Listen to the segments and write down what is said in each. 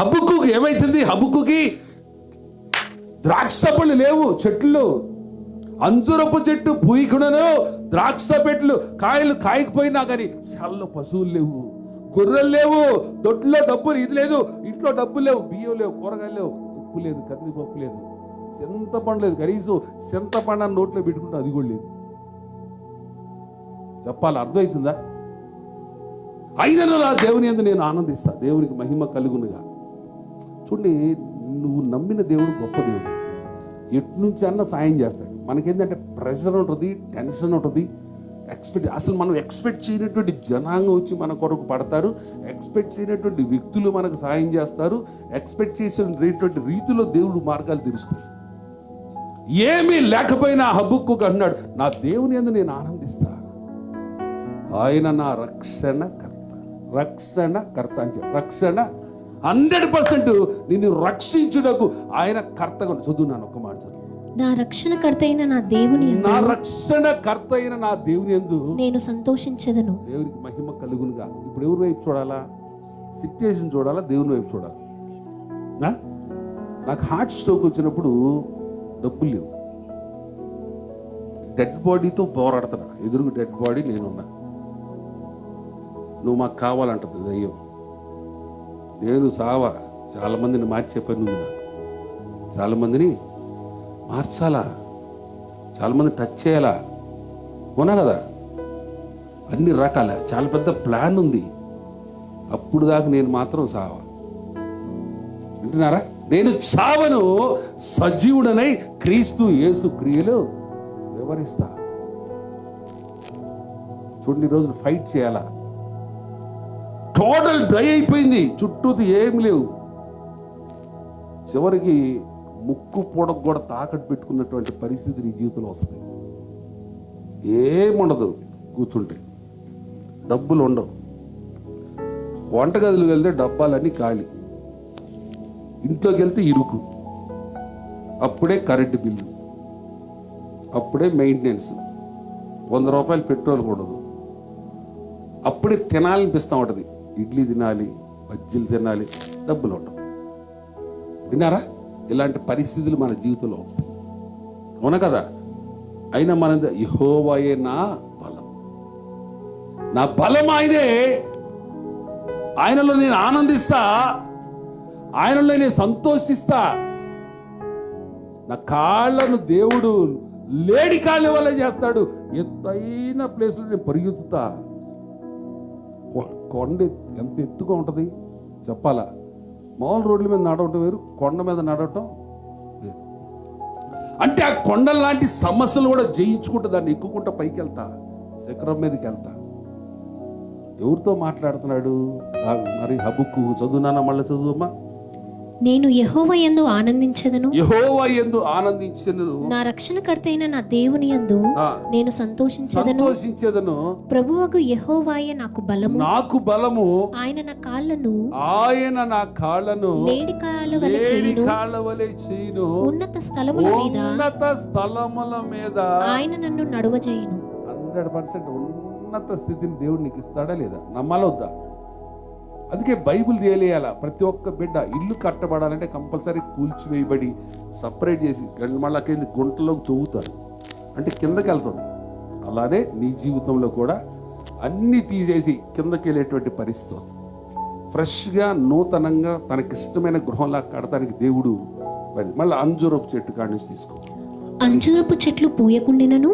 హబ్బుకు ఏమైతుంది? హబుక్కుకి ద్రాక్ష పళ్ళు లేవు చెట్లు. అంజురపు చెట్టు పూయికుడను ద్రాక్ష పెట్లు కాయలు కాయకపోయినా కానీ చాలా పశువులు లేవు గొర్రెలు లేవు దొడ్లో డబ్బులు ఇది లేదు ఇంట్లో డబ్బులు లేవు బియ్యం లేవు కూరగాయలు లేవు ఉప్పు లేదు కందిపప్పు లేదు. చింతపండు లేదు కనీసం చింతపండు అని నోట్లో పెట్టుకుంటే అది కూడా లేదు. చెప్పాలి అర్థమవుతుందా అయినను నా దేవుని ఎందు నేను ఆనందిస్తా దేవునికి మహిమ కలుగునుగా. చూడండి నువ్వు నమ్మిన దేవుడు గొప్ప దేవుడు. ఎటు నుంచి అన్న సాయం చేస్తాడు. మనకేంటంటే ప్రెషర్ ఉంటుంది టెన్షన్ ఉంటుంది ఎక్స్పెక్ట్ అసలు మనం ఎక్స్పెక్ట్ చేయనటువంటి జనాంగం వచ్చి మన కొరకు పడతారు ఎక్స్పెక్ట్ చేయనటువంటి వ్యక్తులు మనకు సాయం చేస్తారు ఎక్స్పెక్ట్ చేసినటువంటి రీతిలో దేవుడు మార్గాలు తెరుస్తాడు ఏమీ లేకపోయినా హబ్బుక్కు అన్నాడు నా దేవుని ఎందు నేను ఆనందిస్తా. ఆయన నా రక్షణ కర్త రక్షణ కర్త అని చెప్పి రక్షణ హండ్రెడ్ పర్సెంట్ నిన్ను రక్షించుటకు ఆయన కర్తగా ఉన్నాడు. చదువున్నాను ఒక మాట. నా రక్షణకర్త అయిన నా దేవుని నా రక్షణ కర్త అయిన నా దేవుని ఎందు నేను సంతోషించదను. దేవునికి మహిమ కలుగునుగా ఇప్పుడు ఎవరి వైపు చూడాలా? సిచ్యుయేషన్ చూడాలా? దేవుని వైపు చూడాలా? నాకు హార్ట్ స్ట్రోక్ వచ్చినప్పుడు డబ్బులు లేవు. డెడ్ బాడీతో పోరాడుతున్నా. ఎదురుగు డెడ్ బాడీ నేనున్నా. నువ్వు మాకు కావాలంటది దయ్యం. నేను సావా. చాలామందిని మార్చే పని ఉంది నాకు. చాలామందిని మార్చాలా? చాలామంది టచ్ చేయాలా? అవునా కదా? అన్ని రకాల చాలా పెద్ద ప్లాన్ ఉంది. అప్పుడు దాకా నేను మాత్రం సావా. వింటున్నారా? నేను చావను సజీవుడనై క్రీస్తు యేసు క్రియలు వివరిస్తా. చూడండి రోజులు ఫైట్ చేయాలా? టోటల్ డ్రై అయిపోయింది. చుట్టూది ఏమి లేవు. చివరికి ముక్కు పొడకు కూడా తాకట్టు పెట్టుకున్నటువంటి పరిస్థితి నీ జీవితంలో వస్తుంది. ఏముండదు కూర్చుంటే. డబ్బులు ఉండవు. వంటగదిలోకి వెళ్తే డబ్బాలన్నీ ఖాళీ. ఇంట్లోకి వెళ్తే ఇరుకు. అప్పుడే కరెంటు బిల్లు. అప్పుడే మెయింటెనెన్స్. వంద రూపాయలు పెట్రోల్ కూడదు అప్పుడే తినాలనిపిస్తూ ఉంటుంది. ఇడ్లీ తినాలి బజ్జీలు తినాలి డబ్బులు ఉండవు విన్నారా? ఇలాంటి పరిస్థితులు మన జీవితంలో వస్తాయి. అవునా కదా? అయినా మన యహోవాయే నా బలం. నా బలం ఆయనే. ఆయనలో నేను ఆనందిస్తా. ఆయనలో నేను సంతోషిస్తా. నా కాళ్ళను దేవుడు లేడి కాళ్ళ వల్ల చేస్తాడు. ఎత్తైన ప్లేస్లో నేను పరిగెత్తుతా. కొండ ఎంత ఎత్తుగా ఉంటుంది చెప్పాలా? మామూలు రోడ్ల మీద నడవటం వేరు కొండ మీద నడవటం వేరు. అంటే ఆ కొండలాంటి సమస్యలు కూడా జయించుకుంటూ దాన్ని ఎక్కుకుంటా పైకి వెళ్తా శిఖరం మీదకి వెళ్తా ఎవరితో మాట్లాడుతున్నాడు? మరి హబుక్కు చదువునానా మళ్ళీ చదువుమా నేను యెహోవా యందు ఆనందించదను. యహోవా ఎందు ఆనందించను. నా రక్షణకర్త అయిన నా దేవుని యందు నేను సంతోషించదను. సంతోషించేదను. ప్రభువకు యెహోవాయే నాకు బలము. నాకు బలము. ఆయన నా కాళ్ళను ఆయన నా కాళ్ళను లేడి కాళ్ళ వలె చేయును. కాళ్ళ వలె చేయును. ఉన్నత స్థలముల మీద ఉన్నత స్థలముల మీద ఆయన నన్ను నడువజేయును. హండ్రెడ్ పర్సెంట్ ఉన్నత స్థితిని దేవుడు నీకు ఇస్తాడా లేదా? నమ్మాలా వద్దా? అందుకే బైబిల్ తేలేయాల. ప్రతి ఒక్క బిడ్డ ఇల్లు కట్టబడాలంటే కంపల్సరీ కూల్చివేయబడి సపరేట్ చేసి మళ్ళీ కింద గుంటలోకి తవ్వుతారు. అంటే కిందకి వెళ్తుంది అలానే నీ జీవితంలో కూడా అన్నీ తీసేసి కిందకి వెళ్ళేటువంటి పరిస్థితి వస్తుంది. ఫ్రెష్గా నూతనంగా తనకిష్టమైన గృహంలా కడటానికి దేవుడు మరి మళ్ళీ అంజూరపు చెట్టు కాడి నుంచి తీసుకోవాలి. అంజూరపు చెట్లు పూయకుండినను?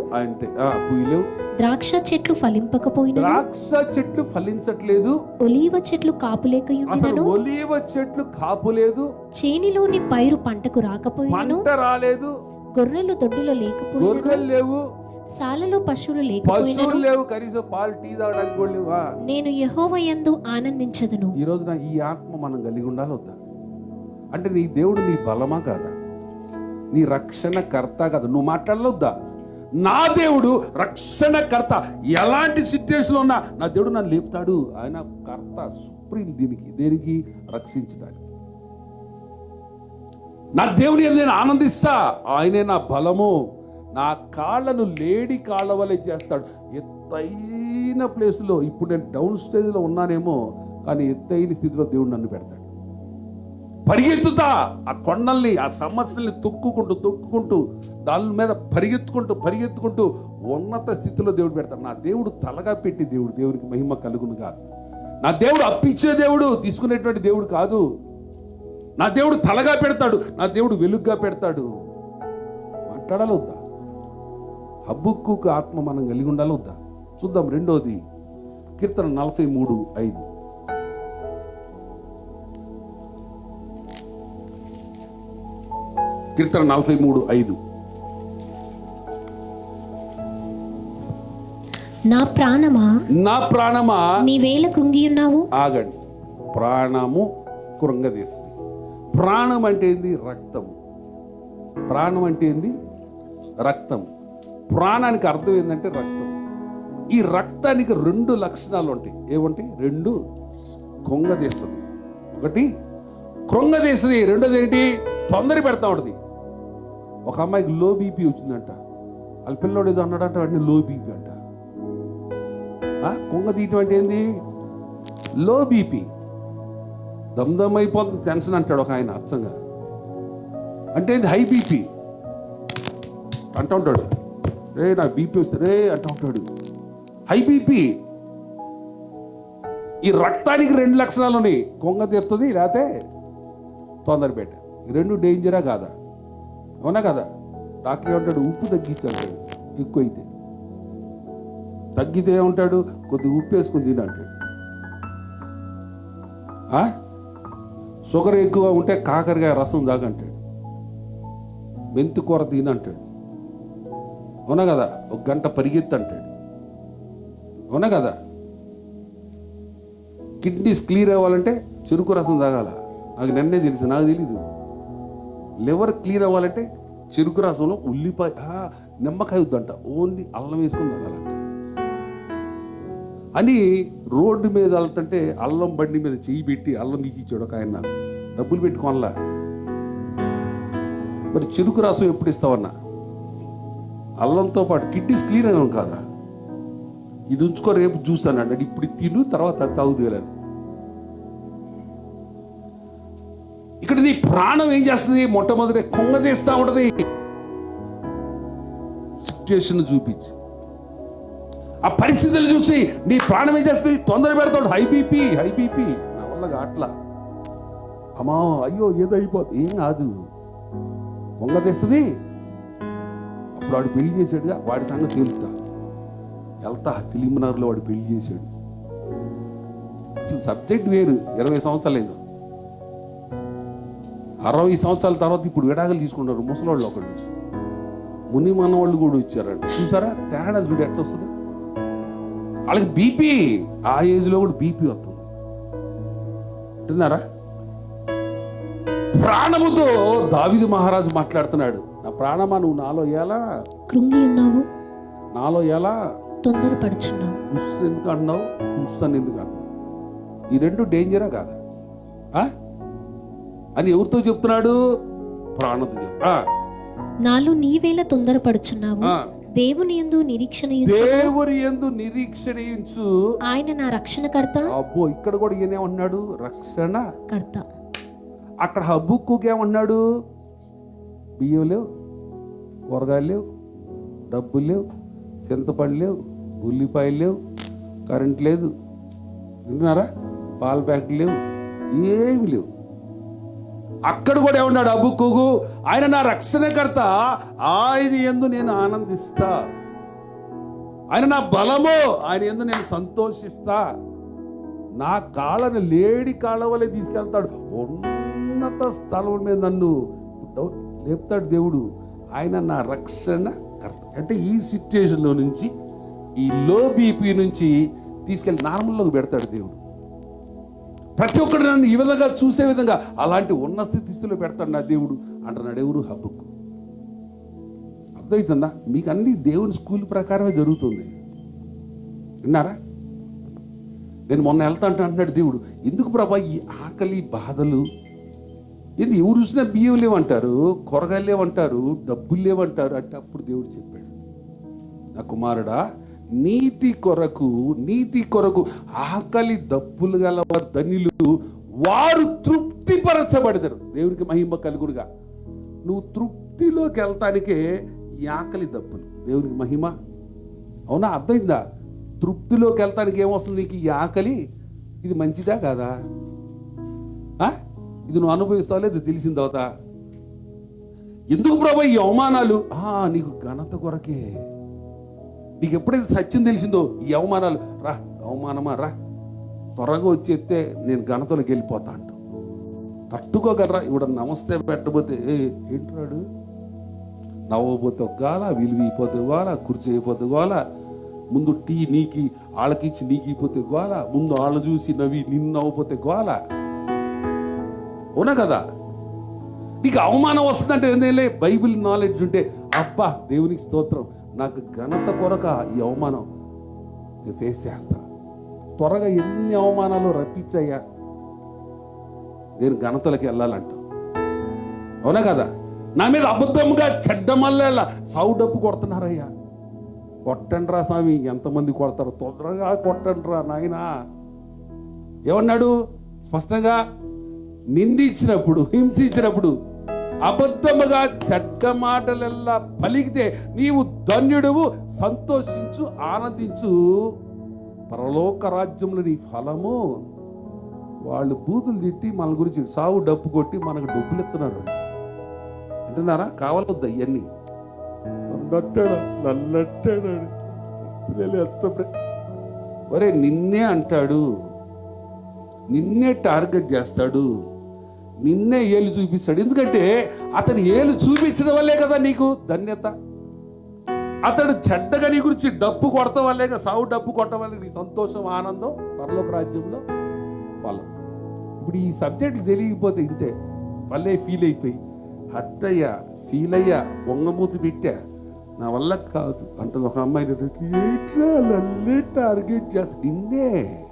ఆ, పూయలేవు. ద్రాక్ష చెట్లు ఫలింపకపోయినను? ద్రాక్ష చెట్లు ఫలించట్లేదు. ఒలీవ చెట్లు అసలు కాపులేకయుండినను ఒలీవ చెట్లు కాపు లేదు చేనిలోని పైరు పంటకు రాకపోయినను? పంట రాలేదు. గొర్రెలు దొడ్డిలో లేకపోయినను? గొర్రెలు లేవు. సాలలో పశువులు పశువులు లేకపోయినను లేవు. కనీసం పాలు టీ తాగడానికి కూడా లేవా. నేను యెహోవయందు ఆనందించదును. ఈ రోజున ఈ ఆత్మ మనం కలిగి ఉండాలి వద్దా? అంటే నీ దేవుడు నీ బలమా కాదా? నీ రక్షణ కర్త కదా. నువ్వు మాట్లాడలొద్దా నా దేవుడు రక్షణకర్త ఎలాంటి సిచ్యువేషన్లో ఉన్నా నా దేవుడు నన్ను లేపుతాడు. ఆయన కర్త సుప్రీం దీనికి దేనికి? రక్షించడానికి. నా దేవుని నేను ఆనందిస్తా. ఆయనే నా బలము. నా కాళ్ళను లేడి కాళ్ళ వలె చేస్తాడు. ఎత్తైన ప్లేస్లో ఇప్పుడు నేను డౌన్ స్టేజ్లో ఉన్నానేమో కానీ ఎత్తైన స్థితిలో దేవుడు నన్ను పెడతాడు. పరిగెత్తుతా. ఆ కొండల్ని ఆ సమస్యల్ని తొక్కుకుంటూ తొక్కుకుంటూ దాని మీద పరిగెత్తుకుంటూ పరిగెత్తుకుంటూ ఉన్నత స్థితిలో దేవుడు పెడతాడు. నా దేవుడు తలగా పెట్టి దేవుడు దేవుడికి మహిమ కలుగునుగా. నా దేవుడు అప్పిచ్చే దేవుడు తీసుకునేటువంటి దేవుడు కాదు. నా దేవుడు తలగా పెడతాడు నా దేవుడు వెలుగ్గా పెడతాడు. మాట్లాడాలి వద్దా ఆత్మ మనం కలిగి ఉండాలి వద్దా చూద్దాం రెండోది కీర్తన నలభై మూడు ఐదు. కీర్తన నలభై మూడు ఐదు. నా ప్రాణమా? నా ప్రాణమా? నీవేళ కృంగి ఉన్నావు ఆగండి. ప్రాణము కృంగదీస్తుంది ప్రాణం అంటే ఏంది? రక్తము. ప్రాణం అంటే ఏంది? రక్తం ప్రాణానికి అర్థం ఏంటంటే రక్తం ఈ రక్తానికి రెండు లక్షణాలు ఉంటాయి. ఏముంటాయి? రెండు కొంగదీస్తుంది ఒకటి కృంగదీస్తుంది రెండోది ఏంటి? తొందర పెడతా ఉంటుంది. ఒక అమ్మాయికి లో బీపీ వచ్చిందంట. వాళ్ళ పిల్లోడు ఏదో అన్నాడంట వాడిని లో బీపీ అంట. ఆ, కొంగ తీయటం అంటే ఏంది? లో బీపీ దమ్దమ్ అయిపోతుంది టెన్షన్ అంటాడు ఒక ఆయన అచ్చంగా. అంటే ఇది హై బీపీ అంటూ ఉంటాడు. రే నా బీపీ వస్తే రే అంటూ ఉంటాడు. హై బీపీ ఈ రక్తానికి రెండు లక్షణాలు ఉన్నాయి. కొంగ తీరుతుంది లేకపోతే తొందరపేట. ఈ రెండు డేంజరా కాదా? అవునా కదా? డాక్టర్ ఏమంటాడు ఉప్పు తగ్గించాడు ఎక్కువ అయితే తగ్గితే ఏమంటాడు? కొద్ది ఉప్పు వేసుకుని తినంటాడు ఆ? షుగర్ ఎక్కువ ఉంటే కాకరకాయ రసం దాగంటాడు మెంతి కూర తినంటాడు అవునా కదా? ఒక గంట పరిగెత్తంటాడు అవునా కదా? కిడ్నీస్ క్లియర్ అవ్వాలంటే చెరుకు రసం తాగాల. నాకు నిన్నే తెలుసు నాకు తెలీదు. లివర్ క్లీన్ అవ్వాలంటే చెరుకు రసంలో ఉల్లిపాయ నిమ్మకాయ వద్దంట ఓన్లీ అల్లం వేసుకొని తాగాలంట అని రోడ్డు మీద వెళ్తుంటే అల్లం బండి మీద చెయ్యి పెట్టి అల్లం తీసి ఇచ్చాడు ఒక ఆయన. డబ్బులు పెట్టుకోనలా మరి చెరుకు రసం ఎప్పుడు ఇస్తావన్నా? అల్లంతో పాటు కిడ్నీస్ క్లీన్ అయినాం కాదా? ఇది ఉంచుకో రేపు చూస్తాను అంటే ఇప్పుడు తిను తర్వాత అది తాగుదు వెళ్ళాను ఇక్కడ నీ ప్రాణం ఏం చేస్తుంది? మొట్టమొదటి కొంగదీస్తా ఉంటుంది. సిచ్యువేషన్ చూపించి. ఆ పరిస్థితులు చూసి నీ ప్రాణం ఏం చేస్తుంది? తొందర పెడతాడు హై బీపీ హై బీపీ. నా వల్ల అట్లా అమ్మా అయ్యో ఏదో అయిపోతుంది ఏం కాదు. కొంగ తెస్తుంది. అప్పుడు వాడు పెళ్ళి చేశాడుగా. వాడి సంగతి తేలుతా వెళ్తా. ఫిలింనగర్లో వాడు పెళ్ళి చేశాడు. అసలు సబ్జెక్ట్ వేరు. ఇరవై సంవత్సరాలు అయింది అరవై సంవత్సరాల తర్వాత ఇప్పుడు విడాకులు తీసుకుంటారు ముసలోళ్ళు ఒకళ్ళు. ముని మనవాళ్ళు కూడా వచ్చారంట. చూసారా? తేడా చూడు ఎట్లా వస్తుంది? వాళ్ళకి బీపీ ఆ ఏజ్లో కూడా బీపీ వస్తుంది. వింటున్నారా? ప్రాణముతో దావిది మహారాజు మాట్లాడుతున్నాడు. నా ప్రాణమా నువ్వు నాలో ఎలా కృంగి ఉన్నావు. నాలో ఎలా తొందరపడుచున్నావు. పుస్ ఎందుకు అంటున్నావు? పుస్ అని ఎందుకు అంటున్నావు? ఈ రెండు డేంజరా కాదా? ఆ? అని ఎవరితో చెప్తున్నాడు? ప్రాణంతో నాలో నీవేళ తొందరపడుచున్నావు. దేవుని యందు నిరీక్షణ. దేవుని ఎందు నిరీక్షణించు ఆయన నా రక్షణకర్త. అబ్బో ఇక్కడ కూడా ఈయనేమన్నాడు? రక్షణ కర్త. అక్కడ హబ్బుక్కుకి ఏమన్నాడు బియ్యం లేవు కూరగాయలు లేవు డబ్బులు లేవు చింతపండు లేవు ఉల్లిపాయలు లేవు కరెంట్ లేదు. వింటున్నారా? పాల ప్యాకెట్లు లేవు ఏమి లేవు. అక్కడ కూడా ఏమన్నాడు అబ్బుక్కుకు ఆయన నా రక్షణకర్త ఆయన ఎందు నేను ఆనందిస్తా. ఆయన నా బలము ఆయన ఎందు నేను సంతోషిస్తా. నా కాళ్ళని లేడి కాళ్ళ వల్లే తీసుకెళ్తాడు. ఉన్నత స్థలం మీద నన్ను లేపుతాడు దేవుడు. ఆయన నా రక్షణ కర్త. అంటే ఈ సిచ్యుయేషన్లో నుంచి ఈ లో బీపీ నుంచి తీసుకెళ్ళి నార్మల్లోకి పెడతాడు దేవుడు. ప్రతి ఒక్కడు నన్ను ఈ విధంగా చూసే విధంగా అలాంటి ఉన్న స్థితిలో పెడతాడు నా దేవుడు అంటున్నాడు ఎవరు హబ్బుకు? అర్థమవుతుందా మీకు అన్ని దేవుని స్కూల్ ప్రకారమే జరుగుతుంది. విన్నారా? నేను మొన్న వెళ్తా అంటే అంటున్నాడు దేవుడు ఎందుకు ప్రభా ఈ ఆకలి బాధలు? ఇది ఎవరు చూసినా బియ్యం లేవంటారు కూరగాయలు లేవంటారు డబ్బులు లేవంటారు అంటే అప్పుడు దేవుడు చెప్పాడు. నా కుమారుడా నీతి కొరకు నీతి కొరకు ఆకలి దప్పులు గల ధనిలు వారు తృప్తిపరచబడతారు. దేవునికి మహిమ కలుగురుగా నువ్వు తృప్తిలోకి వెళ్తానికే ఈ ఆకలి దప్పులు. దేవునికి మహిమ. అవునా? అర్థమైందా? తృప్తిలోకి వెళ్తానికి ఏమొస్తుంది నీకు ఈ ఆకలి? ఇది మంచిదా కాదా? ఆ? ఇది నువ్వు అనుభవిస్తావు లేదు తెలిసిన తర్వాత? ఎందుకు ప్రభా ఈ అవమానాలు? ఆ నీకు ఘనత కొరకే. నీకు ఎప్పుడైతే సత్యం తెలిసిందో ఈ అవమానాలు? రా అవమానమా? రా. త్వరగా వచ్చి నేను ఘనతలోకి వెళ్ళిపోతా అంట. తట్టుకోగలరా? ఇవిడ నమస్తే పెట్టబోతే ఏ ఏంటాడు నవ్వబోతే ఒక గాల విలువ అయిపోతే గోల కుర్చీ అయిపోతే గోల ముందు టీ నీకి వాళ్ళకిచ్చి నీకు అయిపోతే గోల ముందు వాళ్ళు చూసి నవ్వి నిన్ను నవ్వపోతే గోల. అవునా కదా? నీకు అవమానం వస్తుందంటే ఏందేలే బైబిల్ నాలెడ్జ్ ఉంటే అబ్బా దేవునికి స్తోత్రం. నాకు ఘనత కొరక ఈ అవమానం నేను ఫేస్ చేస్తా. త్వరగా ఎన్ని అవమానాలు రప్పించయ్యా? నేను ఘనతలకి వెళ్ళాలంట అవునా కదా? నా మీద అబద్ధంగా చెడ్డ మల్లెల సావు డబ్బు కొడుతున్నారయ్యా. కొట్టండ్రా స్వామి ఎంతమంది కొడతారు తొందరగా కొట్టండ్రా నాయనా. ఏమన్నాడు? స్పష్టంగా నిందించినప్పుడు హింసించినప్పుడు అబద్ధముగా చెడ్డ మాటలెల్లా పలికితే నీవు ధన్యుడువు సంతోషించు ఆనందించు. పరలోక రాజ్యంలో నీ ఫలము. వాళ్ళు బూతులు తిట్టి మన గురించి సావు డబ్బు కొట్టి మనకు డబ్బులు ఎత్తున్నారు అంటున్నారా కావాలొద్దు ఇవన్నీ నన్నట్టాడా నన్నట్టాడా ఒరే నిన్నే అంటాడు. నిన్నే టార్గెట్ చేస్తాడు. నిన్నే ఏలు చూపిస్తాడు. ఎందుకంటే అతను ఏలు చూపించడం వల్లే కదా నీకు ధన్యత. అతడు చెడ్డగా నీ గురించి డబ్బు కొడతాం వల్లేగా సావు డబ్బు కొట్టడం వల్ల నీ సంతోషం ఆనందం పరలోక రాజ్యంలో ఫలం. ఇప్పుడు ఈ సబ్జెక్ట్ తెలియకపోతే ఇంతే. వల్లే ఫీల్ అయిపోయి. అత్తయ్య ఫీల్ అయ్యా బొంగమూతి పెట్టా. నా వల్ల కాదు. అంటుంది ఒక అమ్మాయి ఏంట్రా టార్గెట్ చేస్తా నిన్నే.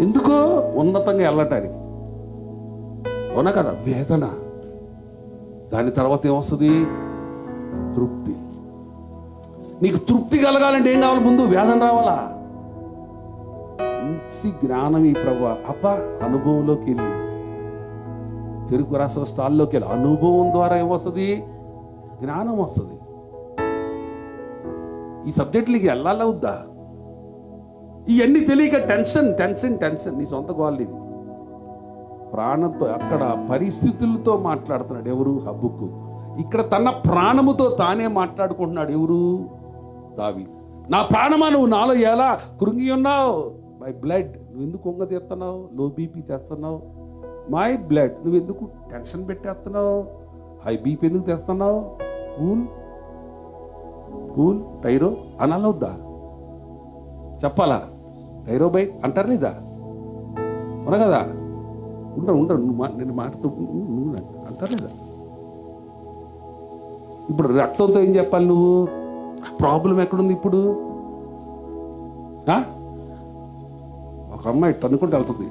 ఎందుకో ఉన్నతంగా వెళ్ళటానికి. అవునా కదా? వేదన. దాని తర్వాత ఏమొస్తుంది? తృప్తి. నీకు తృప్తి కలగాలంటే ఏం కావాలి ముందు? వేదన రావాలా? మంచి జ్ఞానం ఈ ప్రభు. అబ్బా అనుభవంలోకి వెళ్ళి. తెలుగు రాసిన స్టాల్లోకి వెళ్ళి. అనుభవం ద్వారా ఏమొస్తుంది? జ్ఞానం వస్తుంది. ఈ సబ్జెక్టులకి వెళ్ళాలా వద్దా? ఇవన్నీ తెలియక టెన్షన్ టెన్షన్ టెన్షన్. నీ సొంత గోళ్ళు ఇది. ప్రాణంతో అక్కడ పరిస్థితులతో మాట్లాడుతున్నాడు ఎవరు? హబ్బుకు. ఇక్కడ తన ప్రాణముతో తానే మాట్లాడుకుంటున్నాడు ఎవరు? దావి నా ప్రాణమా నువ్వు? నాలో ఎలా? కృంగి ఉన్నావు? మై బ్లడ్ నువ్వు ఎందుకు కొంగ తెస్తున్నావు? Low BP తెస్తున్నావు? మై బ్లడ్ నువ్వు ఎందుకు టెన్షన్ పెట్టేస్తున్నావు? హై బీపీ ఎందుకు తెస్తున్నావు? కూల్? కూల్? టైరో? అనాలొద్దా చెప్పాలా? టైరో బై అంటారు లేదా అవునా కదా? ఉండరు ఉండరు. నువ్వు మా నేను మాటతో నువ్వు అంటారు లేదా ఇప్పుడు రక్తంతో ఏం చెప్పాలి నువ్వు? ప్రాబ్లం ఎక్కడుంది ఇప్పుడు? ఒక అమ్మాయి తనుకుంటూ వెళ్తుంది.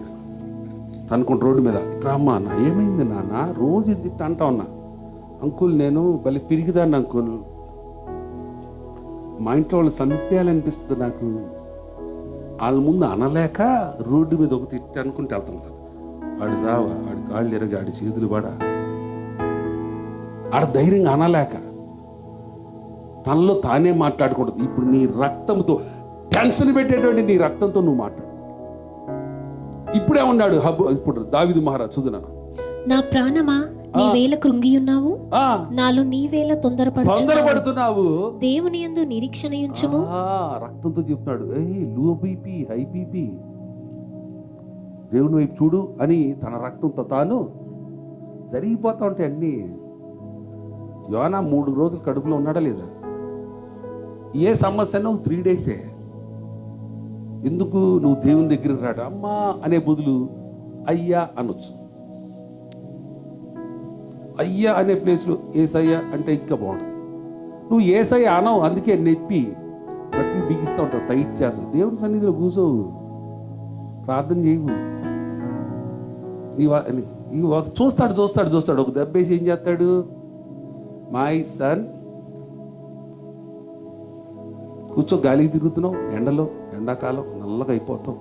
తనుకుంటూ రోడ్డు మీద. రామ్మా అన్న ఏమైంది నాన్న? రోజు ఇది అంటా ఉన్నా. అంకుల్ నేను భలే పిరిగిదాన్ని అంకుల్. మా ఇంట్లో వాళ్ళు చంపేయాలనిపిస్తుంది నాకు. వాళ్ళ ముందు అనలేక రోడ్డు మీద ఒక తిట్టి అనుకుంటే వెళ్తాను వాడి సావ వాడి కాళ్ళు ఎరగ ఆడి చేతులు పడ. ఆడ ధైర్యంగా అనలేక తనలో తానే మాట్లాడకూడదు. ఇప్పుడు నీ రక్తంతో టెన్షన్ పెట్టేటువంటి నీ రక్తంతో నువ్వు మాట్లాడు. ఇప్పుడే ఉన్నాడు హబ్బు ఇప్పుడు దావిదు మహారాజ్ చూదునా నా ప్రాణమా? నీవేళ కృంగియున్నావు? ఆ, నాలో నీవేళ తొందరపడుచున్నావు. తొందరపడుతున్నావు. దేవుని యందు నిరీక్షణ ఉంచుము ఆ, రక్తంతో లో బీపీ హై బీపీ. దేవుని వైపు చూడు అని తన రక్తంతో తాను జరిగిపోతా ఉంటాయి అన్నీ. యోనా మూడు రోజులు కడుపులో ఉన్నాడా లేదా? ఏ సమస్యను త్రీ డేసే ఎందుకు నువ్వు దేవుని దగ్గరికి రాడు? అమ్మా అనే బదులు అయ్యా అనొచ్చు. అయ్యా అనే ప్లేస్లో ఏసయ్య అంటే ఇంకా బాగుంటుంది. నువ్వు ఏసయ్య అనవు అందుకే నెప్పి. బట్టి బిగిస్తూ ఉంటావు టైట్ చేస్తావు. దేవుని సన్నిధిలో కూర్చోవు ప్రార్థన చేయవు నీ ఈ చూస్తాడు చూస్తాడు చూస్తాడు. ఒక దెబ్బేసి ఏం చేస్తాడు? మై సన్ కూర్చో గాలికి తిరుగుతున్నావు ఎండలో ఎండాకాలం నల్లగా అయిపోతావు.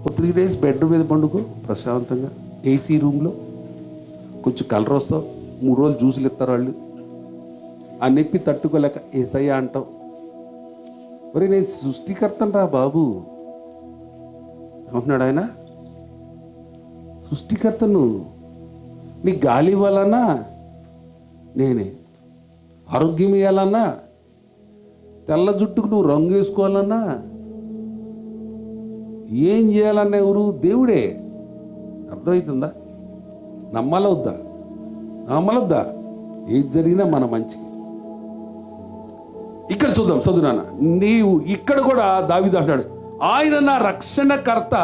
ఒక త్రీ డేస్ బెడ్ మీద పండుకో ప్రశాంతంగా. ఏసీ రూమ్లో కొంచెం కలర్ వస్తావు. మూడు రోజులు జ్యూసులు ఇస్తారు వాళ్ళు. ఆ నొప్పి తట్టుకోలేక ఏసయ్యా అంటావు. మరి నేను సృష్టికర్తను రా బాబు. అంటున్నాడు ఆయన? సృష్టికర్తను. నీ గాలి ఇవ్వాలన్నా నేనే. ఆరోగ్యం ఇవ్వాలన్నా తెల్ల జుట్టుకు నువ్వు రంగు వేసుకోవాలన్నా ఏం చేయాలన్నా ఎవరు? దేవుడే. అర్థమవుతుందా నమ్మాలవద్దా నమ్మలొద్దా? ఏది జరిగినా మన మంచికి. ఇక్కడ చూద్దాం చదువునాన్న నీవు ఇక్కడ కూడా దావిదు అంటాడు. ఆయన నా రక్షణకర్త?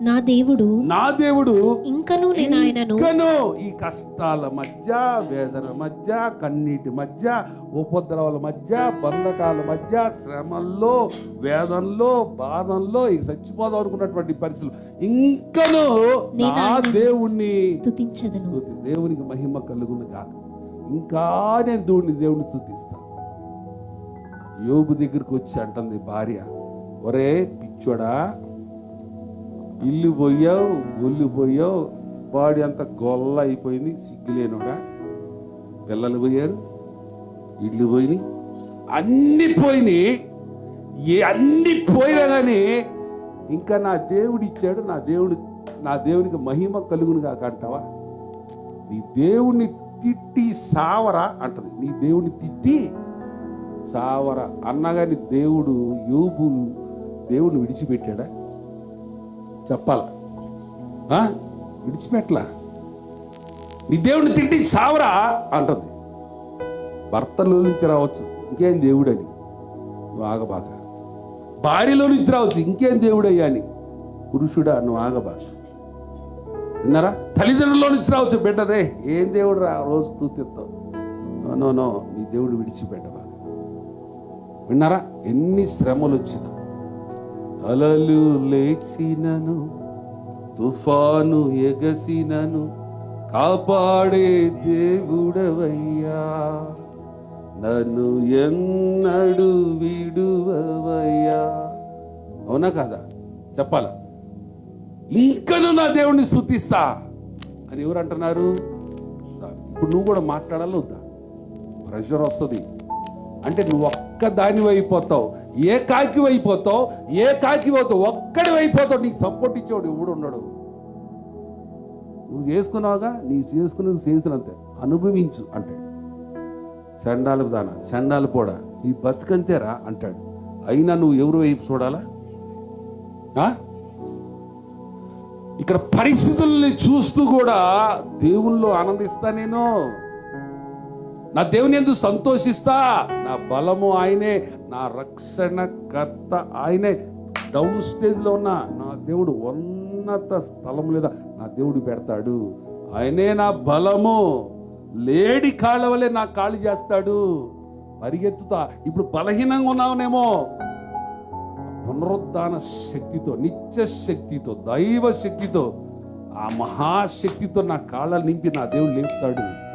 నా దేవుడు. నా దేవుడు. ఇంకను నేను ఆయనను. ఇంకను ఈ కష్టాల మధ్య వేదన మధ్య కన్నీటి మధ్య ఉపద్రవాల మధ్య బంధకాల మధ్య శ్రమల్లో వేదనలో బాధల్లో ఇక చచ్చిపోదాం అనుకున్నటువంటి పరిస్థితులు. ఇంకను నా దేవుణ్ణి స్తుతించదను. స్తుతి. దేవునికి మహిమ కలుగును కాక ఇంకా నేను దేవుడిని దేవుడిని స్తుతిస్తా యోగు దగ్గరికి వచ్చి అంటుంది భార్య ఒరే పిచ్చోడా ఇల్లు పోయావు ఒళ్ళు పోయావు బాడీ అంతా గొల్ల అయిపోయింది సిగ్గులేనోడా? పిల్లలు పోయారు ఇల్లు పోయినాయి అన్ని పోయినాయి ఏ అన్ని పోయినా కానీ ఇంకా నా దేవుడు ఇచ్చాడు నా దేవుడు నా దేవునికి మహిమ కలుగును కాక అంటావా? నీ దేవుణ్ణి తిట్టి సావరా అంటది నీ దేవుణ్ణి తిట్టి సావరా. అన్నగాని దేవుడు యూబు దేవుడిని విడిచిపెట్టాడా? చెప్పాల? ఆ? విడిచిపెట్టలా? నీ దేవుడిని తిట్టి చావరా? అంటుంది. భర్తలో నుంచి రావచ్చు ఇంకేం దేవుడని. నువ్వు ఆగబాక. భార్యలో నుంచి రావచ్చు ఇంకేం దేవుడయ్యా అని. పురుషుడా నువ్వు ఆగబాక. విన్నారా? తల్లిదండ్రుల్లో నుంచి రావచ్చు బిడ్డరే ఏం దేవుడు రా రోజు తూతిస్తావు నో నో నో నీ దేవుడు విడిచిపెట్టబాక. విన్నారా? ఎన్ని శ్రమలు వచ్చినా అలలు లేచినను తుఫాను ఎగసినను కాపాడే దేవుడవయ్యా. నన్ను ఎన్నడు విడువవయ్యా. అవునా కాదా? చెప్పాలా? ఇంకను నా దేవుణ్ణి స్థుతిస్తా అని ఎవరు అంటున్నారు? ఇప్పుడు నువ్వు కూడా మాట్లాడాలి వద్దా? ప్రెషర్ వస్తుంది. అంటే నువ్వు ఒక్క దాని అయిపోతావు ఏ కాకి అయిపోతావు ఏ కాకి పోతావు ఒక్కడి అయిపోతావు నీకు సపోర్ట్ ఇచ్చేవాడు ఎవడు ఉన్నాడు నువ్వు చేసుకున్నావుగా నీవు చేసుకున్నది చేసినంతే అనుభవించు అంటే. చండాలు దాన చండాలు పోడా నీ బతుకంతేరా అంటాడు. అయినా నువ్వు ఎవరు వైపు చూడాలా? ఇక్కడ పరిస్థితుల్ని చూస్తూ కూడా దేవుళ్ళు ఆనందిస్తా నేను. నా దేవుని ఎందుకు సంతోషిస్తా. నా బలము ఆయనే నా రక్షణకర్త ఆయనే. డౌన్ స్టేజ్లో ఉన్న నా దేవుడు ఉన్నత స్థలం లేదా నా దేవుడు పెడతాడు. ఆయనే నా బలము. లేడి కాళ్ళ వలె నా కాళ్ళు చేస్తాడు. పరిగెత్తుతా. ఇప్పుడు బలహీనంగా ఉన్నావునేమో. పునరుద్ధాన శక్తితో నిత్య శక్తితో దైవ శక్తితో ఆ మహాశక్తితో నా కాళ్ళ నింపి నా దేవుడు లేపుతాడు.